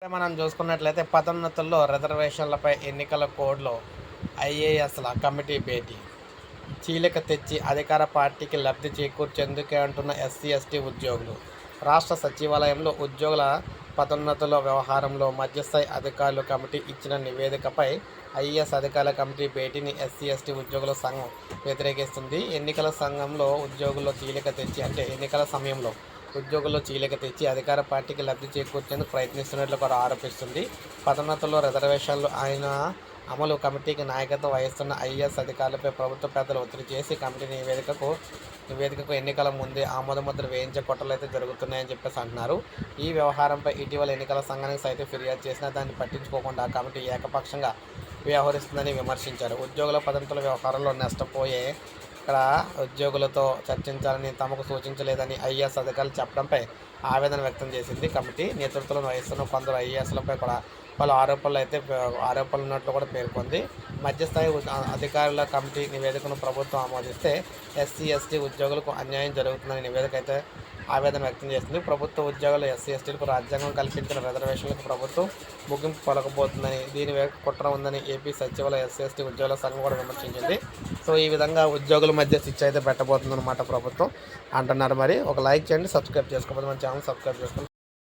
ఇక్కడ మనం చూసుకున్నట్లయితే పదోన్నతుల్లో రిజర్వేషన్లపై ఎన్నికల కోడ్లో ఐఏఎస్ల కమిటీ భేటీ. చీలిక తెచ్చి అధికార పార్టీకి లబ్ధి చేకూర్చేందుకే అంటున్న ఎస్సీ ఎస్టీ ఉద్యోగులు. రాష్ట్ర సచివాలయంలో ఉద్యోగుల పదోన్నతుల వ్యవహారంలో మధ్యస్థాయి అధికారులు కమిటీ ఇచ్చిన నివేదికపై ఐఏఎస్ అధికారుల కమిటీ భేటీని ఎస్సీ ఎస్టీ ఉద్యోగుల సంఘం వ్యతిరేకిస్తుంది. ఎన్నికల సంఘంలో ఉద్యోగుల్లో చీలిక తెచ్చి అంటే ఎన్నికల సమయంలో ఉద్యోగుల్లో చీలిక తెచ్చి అధికార పార్టీకి లబ్ధి చేకూర్చేందుకు ప్రయత్నిస్తున్నట్లు కూడా ఆరోపిస్తుంది. పదోన్నతుల్లో రిజర్వేషన్లు ఆయన అమలు కమిటీకి నాయకత్వం వహిస్తున్న ఐఏఎస్ అధికారులపై ప్రభుత్వ పెద్దలు ఒత్తిడి చేసి కమిటీ నివేదికకు నివేదికకు ఎన్నికల ముందే ఆమోదముద్ర వేయించే కుట్రలు అయితే జరుగుతున్నాయని చెప్పేసి అంటున్నారు. ఈ వ్యవహారంపై ఇటీవల ఎన్నికల సంఘానికి సైతం ఫిర్యాదు చేసినా దాన్ని పట్టించుకోకుండా కమిటీ ఏకపక్షంగా వ్యవహరిస్తుందని విమర్శించారు. ఉద్యోగుల పదంతుల వ్యవహారంలో నష్టపోయే ఇక్కడ ఉద్యోగులతో చర్చించాలని తమకు సూచించలేదని ఐఏఎస్ అధికారులు చెప్పడంపై ఆవేదన వ్యక్తం చేసింది కమిటీ నేతృత్వంలో వహిస్తున్న కొందరు ఐఏఎస్లపై కూడా పలు ఆరోపణలు అయితే ఆరోపణలు ఉన్నట్లు కూడా పేర్కొంది. మధ్యస్థాయి అధికారుల కమిటీ నివేదికను ప్రభుత్వం ఆమోదిస్తే ఎస్సీ ఎస్టీ ఉద్యోగులకు అన్యాయం జరుగుతుందని నివేదిక అయితే ఆవేదన వ్యక్తం చేసింది. ప్రభుత్వ ఉద్యోగులు ఎస్సీ ఎస్టీలకు రాజ్యాంగం కల్పించిన రిజర్వేషన్లకు ప్రభుత్వం ముగింపు పలకబోతుందని దీని వెనుక కుట్ర ఉందని ఏపీ సచివాలయ ఎస్సీ ఎస్టీ ఉద్యోగుల సంఘం కూడా విమర్శించింది. సో ఈ విధంగా ఉద్యోగుల మధ్య స్విచ్ అయితే పెట్టబోతుందన్నమాట ప్రభుత్వం. అంటున్నారు మరి. ఒక లైక్ చేయండి సబ్స్క్రైబ్ చేసుకోకపోతే మన ఛానల్ సబ్స్క్రైబ్ చేసుకుని